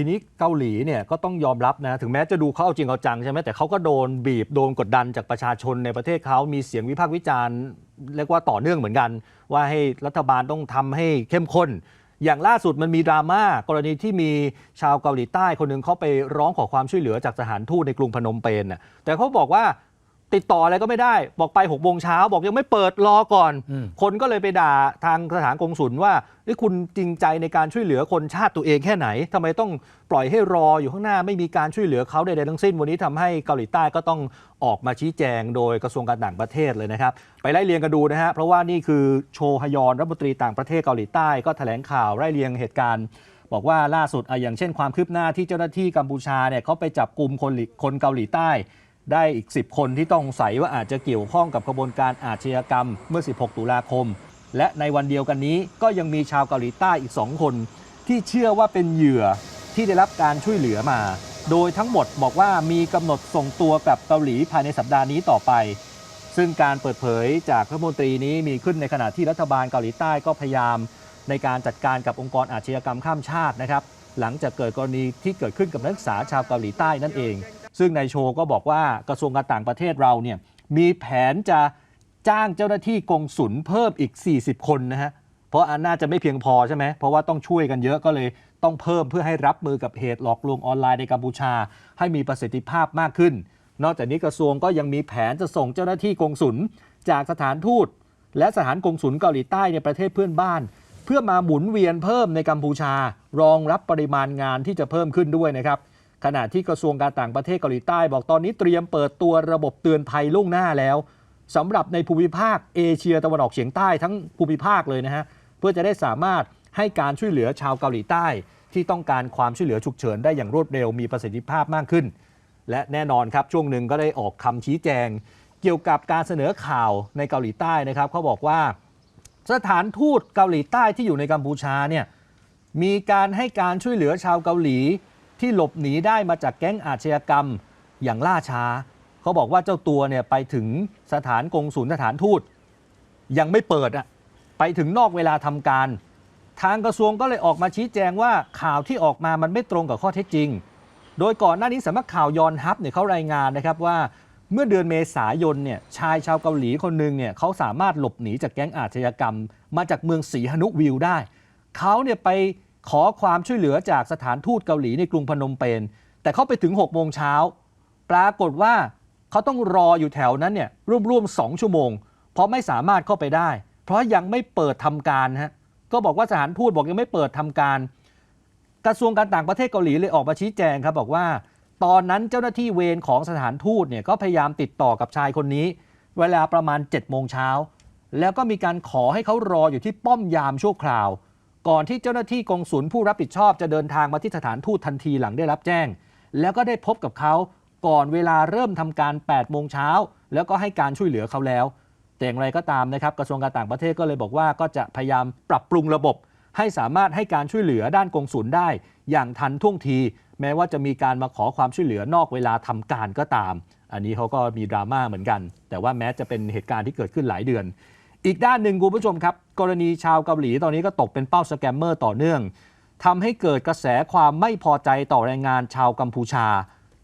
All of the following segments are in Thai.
ทีนี้เกาหลีเนี่ยก็ต้องยอมรับนะ ถึงแม้จะดูเขาเอาจริงเอาจังใช่ไหมแต่เขาก็โดนบีบโดนกดดันจากประชาชนในประเทศเขามีเสียงวิพากษ์วิจารณ์เรียกว่าต่อเนื่องเหมือนกัน ว่าให้รัฐบาลต้องทำให้เข้มข้น อย่างล่าสุดมันมีดราม่ากรณีที่มีชาวเกาหลีใต้คนหนึ่งเขาไปร้องขอความช่วยเหลือจากสถานทูตในกรุงพนมเปญน่ะแต่เขาบอกว่า ติดต่ออะไรก็ไม่ได้ บอกไป6กโมงเช้าบอกยังไม่เปิดรอก่อน อืม คนก็เลยไปด่าทางสถานกงสุลว่าเอ้ยคุณจริงใจในการช่วยเหลือคนชาติตัวเองแค่ไหนทำไมต้องปล่อยให้รออยู่ข้างหน้าไม่มีการช่วยเหลือเขาใดๆทั้งสิ้น วันนี้ทำให้เกาหลีใต้ก็ต้องออกมาชี้แจงโดยกระทรวงการต่างประเทศเลยนะครับ ไปไล่เรียงกันดูนะฮะเพราะว่านี่คือโชฮยอนรัฐมนตรีต่างประเทศเกาหลีใต้ก็แถลงข่าวไล่เรียงเหตุการณ์ บอกว่าล่าสุดอะอย่างเช่นความคืบหน้าที่เจ้าหน้าที่กัมพูชาเนี่ยเขาไปจับกลุ่มคนหลีคนเกาหลีใต้ ได้อีก 10 คนที่ต้องสงสัยว่าอาจจะเกี่ยวข้องกับกระบวนการอาชญากรรมเมื่อ 16 ตุลาคม และในวันเดียวกันนี้ก็ยังมีชาวเกาหลีใต้อีก 2 คน ที่เชื่อว่าเป็นเหยื่อที่ได้รับการช่วยเหลือมา โดยทั้งหมดบอกว่ามีกำหนดส่งตัวกลับเกาหลีภายในสัปดาห์นี้ต่อไป ซึ่งการเปิดเผยจากรัฐมนตรีนี้มีขึ้นในขณะที่รัฐบาลเกาหลีใต้ก็พยายาม ในการจัดการกับองค์กรอาชญากรรมข้ามชาตินะครับหลังจากเกิดกรณีที่เกิดขึ้นกับนักศึกษาชาวเกาหลีใต้นั่นเอง ซึ่งนายโชก็บอกว่ากระทรวงการต่างประเทศเราเนี่ยมีแผนจะจ้างเจ้าหน้าที่กงสุลเพิ่มอีก 40 คนนะฮะเพราะอันน่าจะไม่เพียงพอใช่ไหมเพราะว่าต้องช่วยกันเยอะก็เลยต้องเพิ่มเพื่อให้รับมือกับเหตุหลอกลวงออนไลน์ในกัมพูชา ให้มีประสิทธิภาพมากขึ้น นอกจากนี้กระทรวงก็ยังมีแผนจะส่งเจ้าหน้าที่กงสุลจากสถานทูต และสถานกงสุลเกาหลีใต้ในประเทศเพื่อนบ้าน เพื่อมาหมุนเวียนเพิ่มในกัมพูชารองรับปริมาณงานที่จะเพิ่มขึ้นด้วยนะครับ ขณะที่กระทรวงการต่างประเทศเกาหลีใต้ บอกตอนนี้เตรียมเปิดตัวระบบเตือนภัยล่วงหน้าแล้วสำหรับในภูมิภาคเอเชียตะวันออกเฉียงใต้ทั้งภูมิภาคเลยนะฮะเพื่อจะได้สามารถให้การช่วยเหลือชาวเกาหลีใต้ ที่ต้องการความช่วยเหลือฉุกเฉินได้อย่างรวดเร็วมีประสิทธิภาพมากขึ้น และแน่นอนครับช่วงหนึ่งก็ได้ออกคำชี้แจง เกี่ยวกับการเสนอข่าวในเกาหลีใต้นะครับเขาบอกว่าสถานทูตเกาหลีใต้ที่อยู่ในกัมพูชาเนี่ยมีการให้การช่วยเหลือชาวเกาหลี ที่หลบหนีได้มาจากแก๊งอาชญากรรมอย่างล่าช้า เขาบอกว่าเจ้าตัวเนี่ยไปถึงสถานกงศูนย์สถานทูต ยังไม่เปิดอะไปถึงนอกเวลาทำการ ทางกระทรวงก็เลยออกมาชี้แจงว่าข่าวที่ออกมามันไม่ตรงกับข้อเท็จจริง โดยก่อนหน้านี้สำนักข่าวยอนฮับเนี่ยเขารายงานนะครับว่าเมื่อเดือนเมษายนเนี่ยชายชาวเกาหลีคนหนึ่งเนี่ยเขาสามารถหลบหนีจากแก๊งอาชญากรรม มาจากเมืองสีหนุวิวได้ เขาเนี่ยไป ขอความช่วยเหลือจากสถานทูตเกาหลีในกรุงพนมเปญแต่เขาไปถึง6โมงเช้าปรากฏว่าเขาต้องรออยู่แถวนั้นเนี่ยร่วมๆ2ชั่วโมง เพราะไม่สามารถเข้าไปได้ เพราะยังไม่เปิดทำการฮะก็บอกว่าสถานทูตบอกยังไม่เปิดทำการ กระทรวงการต่างประเทศเกาหลีเลยออกมาชี้แจงครับบอกว่า ตอนนั้นเจ้าหน้าที่เวรของสถานทูตเนี่ยก็พยายามติดต่อกับชายคนนี้ เวลาประมาณ7โมงเช้าแล้วก็มีการขอให้เขารออยู่ที่ป้อมยามชั่วคราว ก่อนที่เจ้าหน้าที่กองสุลผู้รับผิดชอบจะเดินทางมาที่สถานทูตทันทีหลังได้รับแจ้ง แล้วก็ได้พบกับเขาก่อนเวลาเริ่มทำการ 8 โมงเช้า แล้วก็ให้การช่วยเหลือเขาแล้ว แต่อย่างไรก็ตามนะครับกระทรวงการต่างประเทศก็เลยบอกว่าก็จะพยายามปรับปรุงระบบ ให้สามารถให้การช่วยเหลือด้านกองสุลได้ อย่างทันท่วงที แม้ว่าจะมีการมาขอความช่วยเหลือนอกเวลาทำการก็ตาม อันนี้เขาก็มีดราม่าเหมือนกัน แต่ว่าแม้จะเป็นเหตุการณ์ที่เกิดขึ้นหลายเดือน อีกด้านหนึ่งคุณผู้ชมครับ กรณีชาวเกาหลีตอนนี้ก็ตกเป็นเป้าสแกมเมอร์ต่อเนื่องทำให้เกิดกระแสความไม่พอใจต่อแรงงานชาวกัมพูชา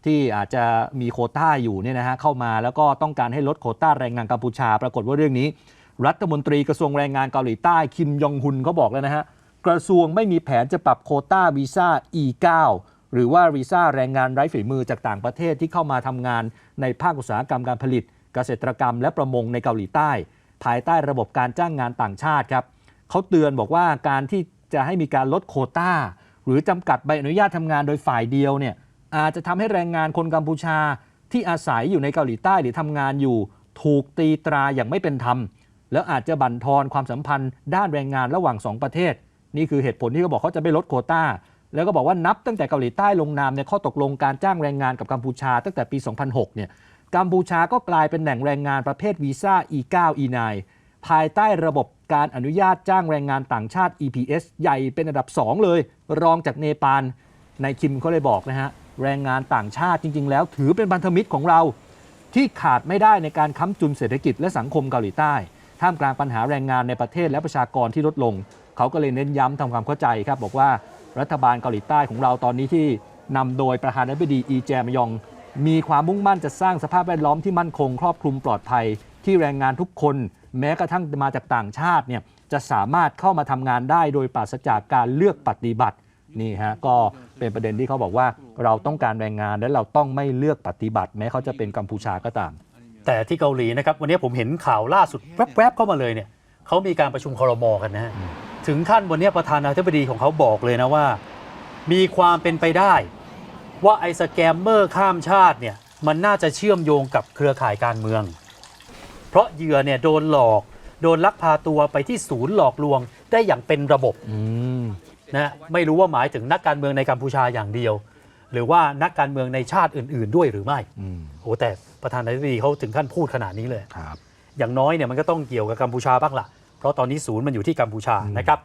ที่อาจจะมีโคต้าอยู่เนี่ยนะฮะเข้ามาแล้วก็ต้องการให้ลดโคต้าแรงงานกัมพูชา ปรากฏว่าเรื่องนี้ รัฐมนตรีกระทรวงแรงงานเกาหลีใต้คิมยองฮุนเขาบอกแล้วนะฮะกระทรวงไม่มีแผนจะปรับโคต้าวีซ่า E9 หรือว่าวีซ่าแรงงานไร้ฝีมือจากต่างประเทศที่เข้ามาทำงานในภาคอุตสาหกรรมการผลิต เกษตรกรรมและประมงในเกาหลีใต้ ภายใต้ระบบการจ้างงานต่างชาติครับเขาเตือนบอกว่าการที่จะให้มีการลดโควต้า หรือจำกัดใบอนุญาตทำงานโดยฝ่ายเดียวเนี่ยอาจจะทำให้แรงงานคนกัมพูชาที่อาศัยอยู่ในเกาหลีใต้หรือทำงานอยู่ ถูกตีตราอย่างไม่เป็นธรรม แล้วอาจจะบั่นทอนความสัมพันธ์ด้านแรงงานระหว่าง 2 ประเทศ นี่คือเหตุผลที่เขาบอกเขาจะไม่ลดโควต้า แล้วก็บอกว่านับตั้งแต่เกาหลีใต้ลงนามในข้อตกลงการจ้างแรงงานกับกัมพูชาตั้งแต่ปี 2006 เนี่ย กัมพูชาก็กลายเป็นแหล่งแรงงานประเภทวีซ่า E9 E9 ภายใต้ระบบการอนุญาตจ้างแรงงานต่างชาติ EPS ใหญ่เป็นอันดับ 2 เลย รองจากเนปาลนายคิมเขาเลยบอกนะฮะ แรงงานต่างชาติจริง ๆ แล้วถือเป็นพันธมิตรของเรา ที่ขาดไม่ได้ในการค้ำจุนเศรษฐกิจและสังคมเกาหลีใต้ ท่ามกลางปัญหาแรงงานในประเทศและประชากรที่ลดลง เขาก็เลยเน้นย้ำทำความเข้าใจครับ บอกว่ารัฐบาลเกาหลีใต้ของเราตอนนี้ที่นำโดยประธานาธิบดีอีแจมยอง มีความมุ่งมั่นจะสร้างสภาพแวดล้อมที่มั่นคง ครอบคลุมปลอดภัย ที่แรงงานทุกคน แม้กระทั่งมาจากต่างชาติเนี่ยจะสามารถเข้ามาทำงานได้โดยปราศจากการเลือกปฏิบัตินี่ฮะก็เป็นประเด็นที่เขาบอกว่าเราต้องการแรงงานและเราต้องไม่เลือกปฏิบัติ แม้เขาจะเป็นกัมพูชาก็ตาม แต่ที่เกาหลีนะครับวันนี้ผมเห็นข่าวล่าสุดแวบๆเข้ามาเลยเนี่ยเขามีการประชุมคอรมอกันนะฮะถึงขั้นวันนี้ประธานาธิบดีของเขาบอกเลยนะว่า มีความเป็นไปได้ ว่าไอ้สแกมเมอร์ข้ามชาติเนี่ยมันน่าจะเชื่อมโยงกับเครือข่ายการเมือง เพราะเหยื่อเนี่ยโดนหลอก โดนลักพาตัวไปที่ศูนย์หลอกลวงได้อย่างเป็นระบบอืมนะไม่รู้ว่าหมายถึงนักการเมืองในกัมพูชาอย่างเดียว หรือว่านักการเมืองในชาติอื่น ๆ ด้วยหรือไม่อืมโอ้แต่ประธานาธิบดีเขาถึงขั้นพูดขนาดนี้เลยครับอย่างน้อยเนี่ยมันก็ต้องเกี่ยวกับกัมพูชาบ้างละเพราะตอนนี้ศูนย์มันอยู่ที่กัมพูชานะครับ